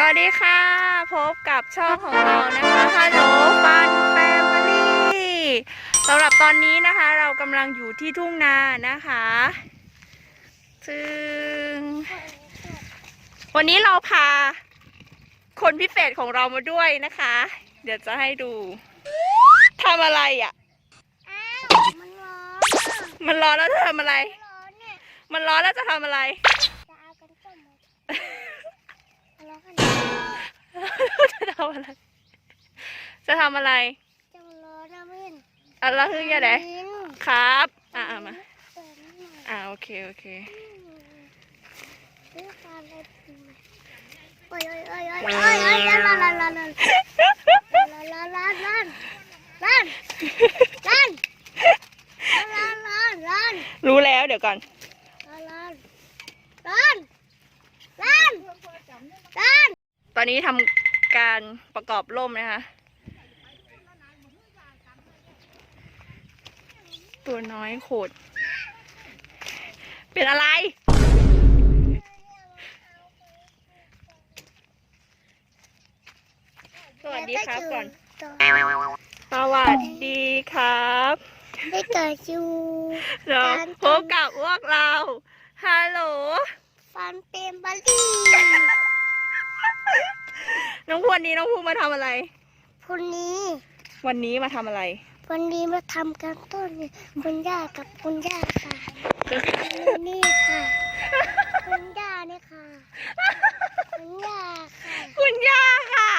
สวัสดีค่ะ พบกับช่องของเรานะคะฮัลโหลฟันแฟมิลี่สำหรับตอนนี้นะคะเรากำลังอยู่ที่ทุ่งนานะคะซึ่งวันนี้เราพา คนพิเศษของเรามาด้วยนะคะ เดี๋ยวจะให้ดูทำอะไรอะอ้าวมันร้อนอะมันร้อนแล้วจะทำอะไรร้อนเนี่ยมันร้อนแล้วจะทำอะไร จะเอากันต้มหมด ร้อนขนาดจะทำอะไร จะทำอะไรจังร้อนนะมินอะแล้วคือยังไงมินครับ อะอะมาเปิดนิดหน่อยอ่าโอเคโอเคซื้อปลาอะไรกินไหมโอ้ยโอ้ยโอ้ยโอ้ยโอ้ยโอ้ยร้อนร้อนร้อนร้อนร้อนร้อนร้อนร้อนร้อนร้อนร้อนร้อนร้อนร้อนรู้แล้วเดี๋ยวก่อน ร้อนร้อนร้อนร้อนร้อน ตอนนี้ทำการประกอบร่มนะคะ ตัวน้อยโขด เป็นอะไร สวัสดีครับก่อน สวัสดีครับไม่เกิดอยู่เราพบกับพวกเราฮัลโหล ฟันเป็นบาลี น้องพวันนี้น้องภูมาทำอะไรคนนี้วันนี้มาทำอะไร วันนี้มาทำการต้นเนี่ยคุณย่ากับคุณย่าค่ะนี่ค่ะคุณย่าเนี่ยค่ะคุณย่าค่ะคุณย่าค่ะ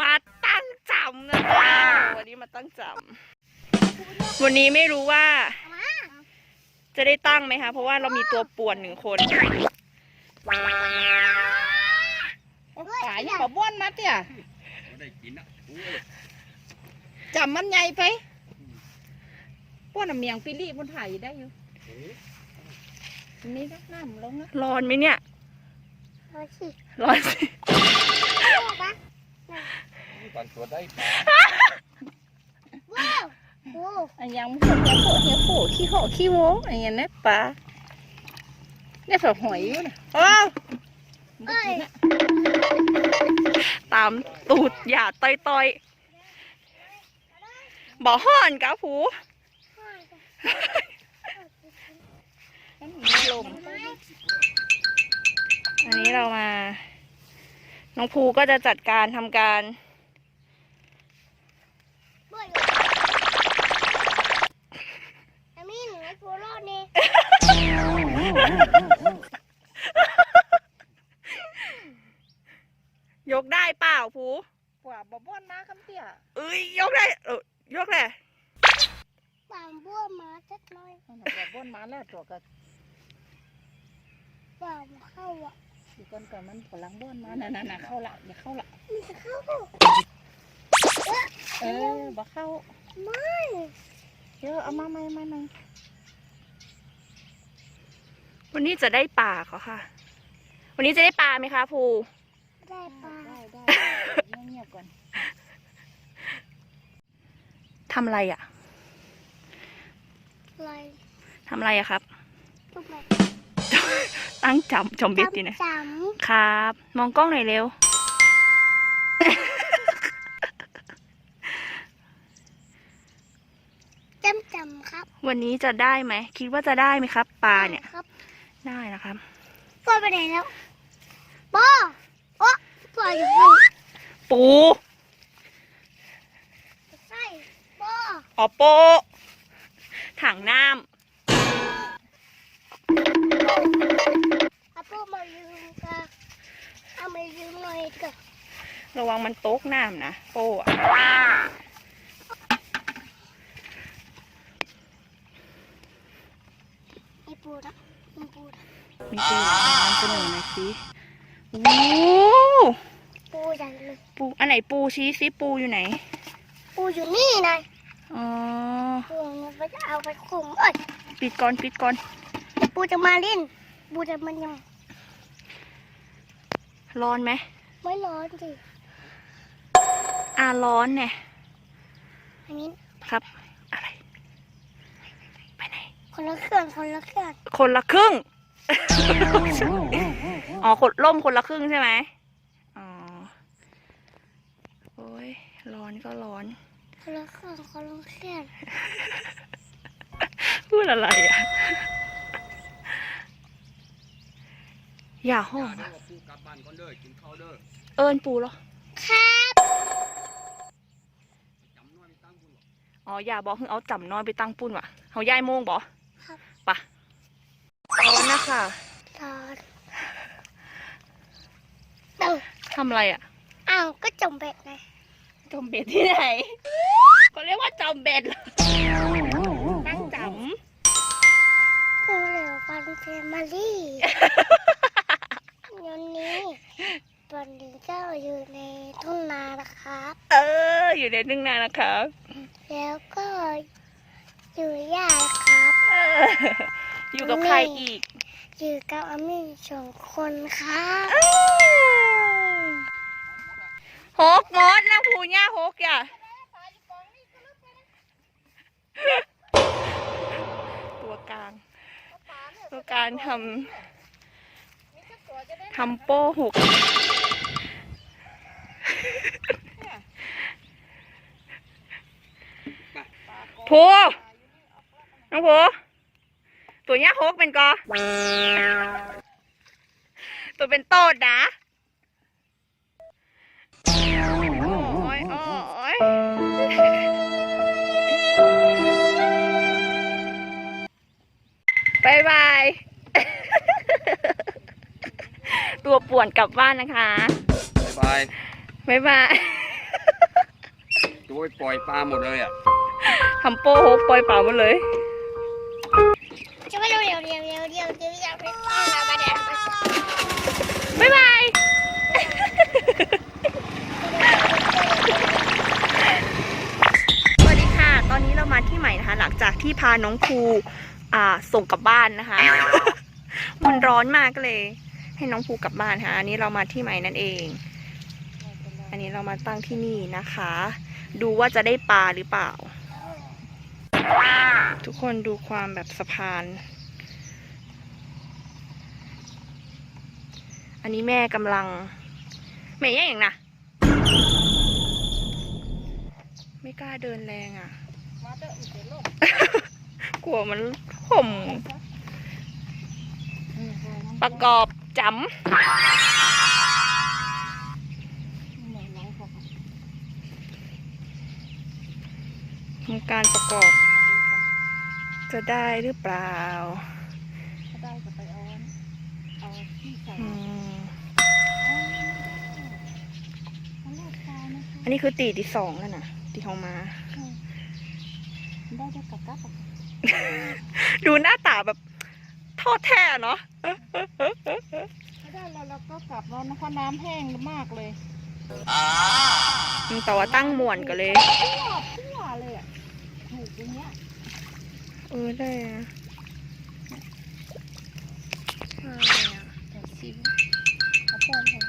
มาตั้งจำนะคะวันนี้มาตั้งจำวันนี้ไม่รู้ว่ามาจะได้ตั้งไหมคะ เพราะว่าเรามีตัวป่วนหนึ่งคน ป่ายังบ่บ้วนมาเตี่ยจำมันใหญ่ไปป้วนน้ำเมียงปิลี่บนถ่ายได้อยู่อันนี้นะน้ำลงนะร้อนไหมเนี่ยเอาสิร้อนสิโอ้ปะตอนตัวได้ว้าวโอ้อันยังเฮียโผเฮียโผขี้ห่อขี้โม้อันยังนะป่าเนี่ยฝหอยอยู่นะอ้าวเอ้ย ตามตูดอย่าต่อยต่อยๆบ่ห่อนกะผูมันมีลมอันนี้เรามา น้องภูก็จะจัดการทำการบ่อยอามินไอ้ผัวรอดนี่ย กได้เปล่าภูกว่าบ่บ้วนมาคำเตี่ยเอ้ยยกได้เออยกเลยตามบัวมาสักหน่อยอันนั้นบ่บ้วนมาแล้วตัวก็ตามเข้าอะดูก่อนก่อนมันกำลังบ้วนมานั่นน่ะเข้าละอย่าเข้าละมันจะเข้าเออบ่เข้าไม่เดี๋ยวเอามาใหม่ใหม่ใหม่วันนี้จะได้ปลาเขาค่ะ วันนี้จะได้ปลาไหมคะภู ได้ปลาได้ได้เงียบๆก่อนทำอะไรอะอะไรทำอะไรอะครับ ลูกแบบตั้งจำจมบิดดีนะ จครับ มองกล้องหน่อยเร็วำจำจำครับวันนี้จะได้ไหม คิดว่าจะได้ไหมครับ ปลาเนี่ย ครับได้นะครับปอไปไหนแล้วปอ โอ้ปออยู่ข้างปูใช่ปอออโปถังน้เอาปอมายืมกันเอามายืมหน่อยกันำระวังมันโต๊กน้ำนะโป้อะไอ้ปูนะไอ้ปูนะมีปูนำเสนอหน่อยสิโอ้ปูใหญ่เลยปูอันไหนปูชี้ซิปูอยู่ไหน ปูอยู่นี่นายอ๋อปูมันไปจะเอาไปคุมเอ้ยปิดก่อนปิดก่อนปูจะมาเล่น ปูจะมันยังร้อนไหมไม่ร้อนสิอ่าร้อนเนี่ยอันนี้ครับ อะไร ไปไหน คนละเครื่องคนละเครื่องคนละครึ่ง อ๋อคนล่มคนละครึ่งใช่ไหม ใร้อนก็ร้อนคนละเครื่องคนละเครื่องพูดอะไรอะ อย่าห้องเด้อะอปูกลับบ้านก่อนเด้อกินข้าวเด้อเอิญปูเหรอ ครับจำน้อยไปตั้งคุณหรอกอ๋อ อย่าบอกคือเอาจำน้อยไปตั้งปุ้นว่ะเขาย้ายโมงบอครับปะร้อนนะคะตอนเอ้าทำอะไรอะ อ้าว ก็จมเบ็ดไง จมเบ็ดที่ไหนเขาเรียกว่าจมเบ็ดเหรอตั้งจเร็วๆวันเฟมารี่วันนี้วันนี้ก็อยู่ในทุ่งนานะครับำเออ อยู่ในนึ่งนานนะครับ แล้วก็อยู่ย่าครับเอออยู่กับใครอีก อยู่กับอามี่สองคนครับ ฮกมดนะผู้ย่าฮกอย่าตัวกลาง ตัวกลางทำทำโป้หกผูน้องผูตัวย่าฮกเป็นกอตัวเป็นโตดนะ ยโอ้ยบายบาย ตัวป่วนกลับบ้านนะคะบายบายบายบายตัวปล่อยปลาหมดเลยอะทำโป้โฮกปล่อยเปล่าหมดเลยจะไม่รู้เดี๋ยวเดี๋ยวเดี๋ยวเดี๋ยวเดี๋ยวอยากไปต้อนรับมาเดี๋ยวบายบาย ลังจากที่พาน้องครูอ่าส่งกลับบ้านนะคะ มันร้อนมากก็เลย ให้น้องภูกลับบ้านค่ะอันนี้เรามาที่ใหม่นั่นเอง อันนี้เรามาตั้งที่นี่นะคะ ดูว่าจะได้ปลาหรือเปล่า ทุกคนดูความแบบสะพาน อันนี้แม่กำลังแม่ยังอย่างนะไม่กล้าเดินแรงอะมาเด้ออี กเดี๋ยวลงกลัวมันห่มประกอบจำทำการประกอบ จะได้หรือเปล่าถ้าได้ก็ไปเอาอันเอาที่ใส่อืมเอาลูกปลานะคะอันนี้คือตีที่สองแล้วนะตีเขามา ได้จะกลับกลับอะดูหน้าตาแบบทอดแท้เนาะถ้าได้แล้วเราก็กลับแล้วนะคะน้ำแห้งมากเลยแต่ว่าตั้งหมวนกันเลยทั่วทั่วเลยอะถูกอย่างเงี้ยเออได้อะแต่ซิวเอาโป้งเลย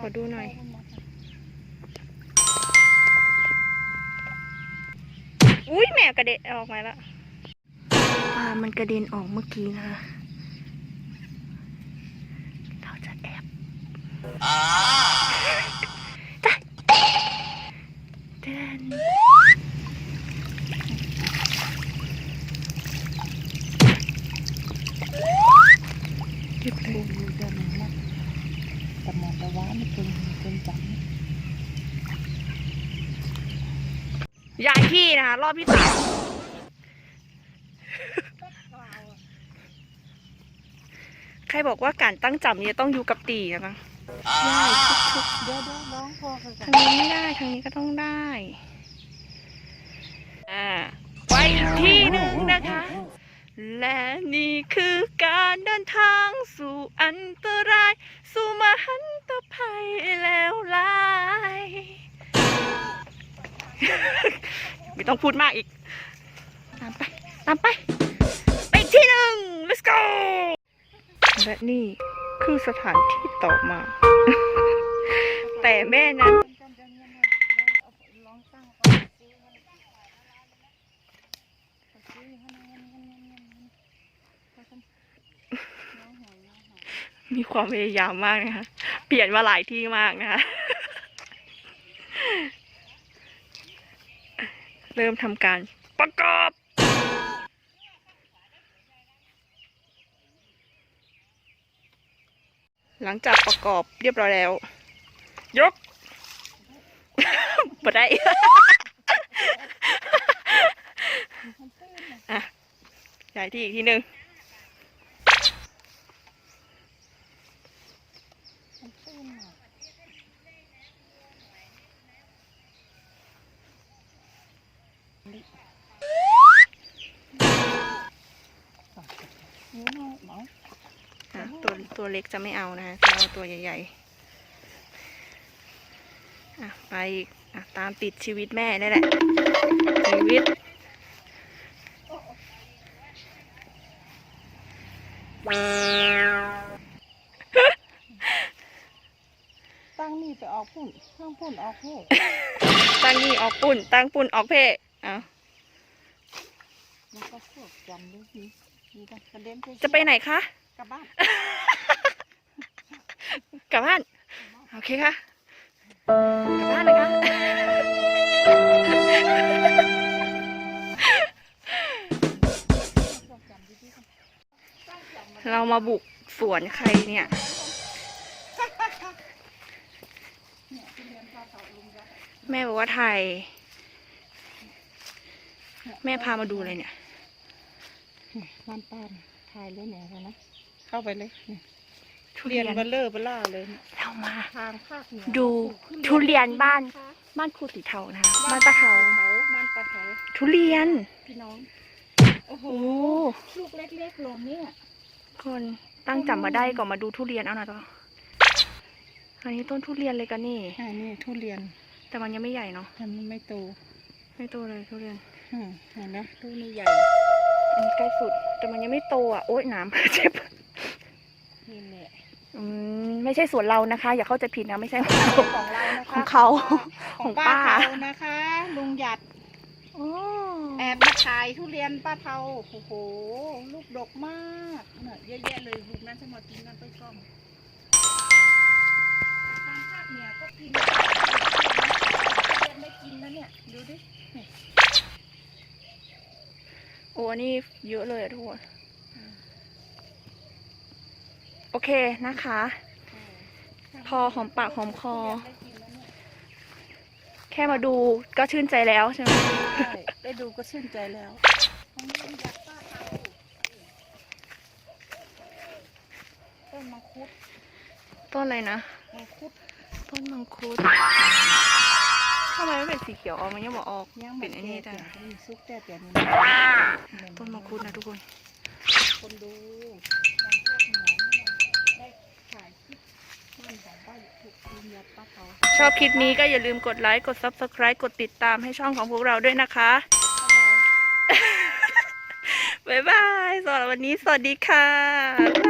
ขอดูหน่อย อุ้ยแมวกระเด็นออกมาแล้วปลามันกระเด็นออกเมื่อกี้นะคะเราจะแอบจ้ะเดินเก็บเลยเดินมา กแต่หมอแต่ว่าไม่เป็นเป็นจังยายที่นะคะรอบที่สามใครบอกว่าการตั้งจับเนี่ยต้องอยู่กับตีนะคะย้ายชุกๆเดี๋ยวเดี๋ยวร้องพอกันทางนี้ไม่ได้ทางนี้ก็ต้องได้ อ่าไปอีกที่หนึ่งนะคะ และนี่คือการเดินทางสู่อันตราย สู่มหันตภัยแล้วลาย ไม่ต้องพูดมากอีก ตามไป ตามไป ไปอีกที่หนึ่ง let's go และนี่คือสถานที่ต่อมา แต่แม่นั้น ร้องตั้งก่อนซิวมันซิวมันมันมันมันมัน มีความพยายามมากนะคะ เปลี่ยนมาหลายที่มากนะคะ เริ่มทำการประกอบหลังจากประกอบเรียบร้อยแล้ว ยกบ่ได้อะย้ายที่อีกทีหนึ่ง นิ้วเนาะเมาอะตัวตัวเล็กจะไม่เอานะคะจะเอาตัวใหญ่ๆอะไปอีกอะตามติดชีวิตแม่นี่แหละชีวิตตั้งนี่ไปออกพุ่นข้างพุ่นออกเพ่ตั้งนี่ออกปุ่น ตั้งปุ่นออกเพ่ เอาแล้วก็พวกจำด้วยดีดีกันกระเด็นจะไปไหนคะ กลับบ้านกลับบ้าน โอเคค่ะ กลับบ้านเลยค่ะเรามาบุกสวนใครเนี่ยแม่บอกว่าถ่าย แม่พามาดูอะไรเนี่ยบ้านป้านถ่ายเลยเนี่ยเห็นไหมเข้าไปเลยเนี่ยทุเรีเรียยนนเบลเลอร์เบลล่าเลยเนี่ยเรามาทางภาคเหนือดูทุเรียนบ้านบ้านครูสีเทานะคะบ้านตะเทาบ้านปลาเทาทุเรียนพี่น้องโอ้โหโอ้ลูกเล็กๆหลงเนี่ยคนตั้งจำมาได้ก่อนมาดูทุเรียนเอาหน่อยต่ออันนี้ต้นทุเรียนเลยกันนี่ใช่นี่ทุเรียน แต่มันยังไม่ใหญ่เนาะแต่มันไม่โต ไม่โตเลยทุเรียนอืม เห็นนะลูกนี่ใหญ่ อันนี้ใกล้สุด แต่มันยังไม่โตอะ โอ๊ยน้ำเจ็บนี่แหละอืมไม่ใช่สวนเรานะคะ อย่าเข้าใจผิดนะ ไม่ใช่ของเราของเรานะคะของเขาขขอองงป้าป้าเขานะคะ ลุงหยัดอ๋อแอบมาขายทุเรียนป้าเทาโอ้โห ลูกดกมากน่ะเยอะแยะเลยลูกนั้นจะมากินกันไปกล้องทางภาคเหนือก็กินทุเรียนไม่กินนะเนี่ย ดูดิ โอ้อันนี่เยอะเลยอะทุกคนโอเคนะคะ พอหอมปากหอมคอได้กินแล้วเนี่ยแค่มาดูก็ชื่นใจแล้วใช่ไหมใช่ได้ดูก็ชื่นใจแล้วของลุงหยัดป้าเทาต้นมังคุดต้นอะไรนะ มังคุดต้นมังคุด ทำไมไม่เป็นสีเขียวออกมันยังบอกออกยังเป็นไอ้นี่แต่แต่มีซุกแต่เปลี่ยนต้นมังคุดนะทุกคน คนดูทางภาคเหนือนี่ได้ถ่ายคลิปบ้านของป้าถูกลุงหยัดป้าเทาชอบคลิปนี้ก็อย่าลืมกดไลค์ กด Subscribe กดติดตามให้ช่องของพวกเราด้วยนะคะ บ๊ายบายบ๊ายบายสำหรับวันนี้สวัสดีค่ะบ๊ายบาย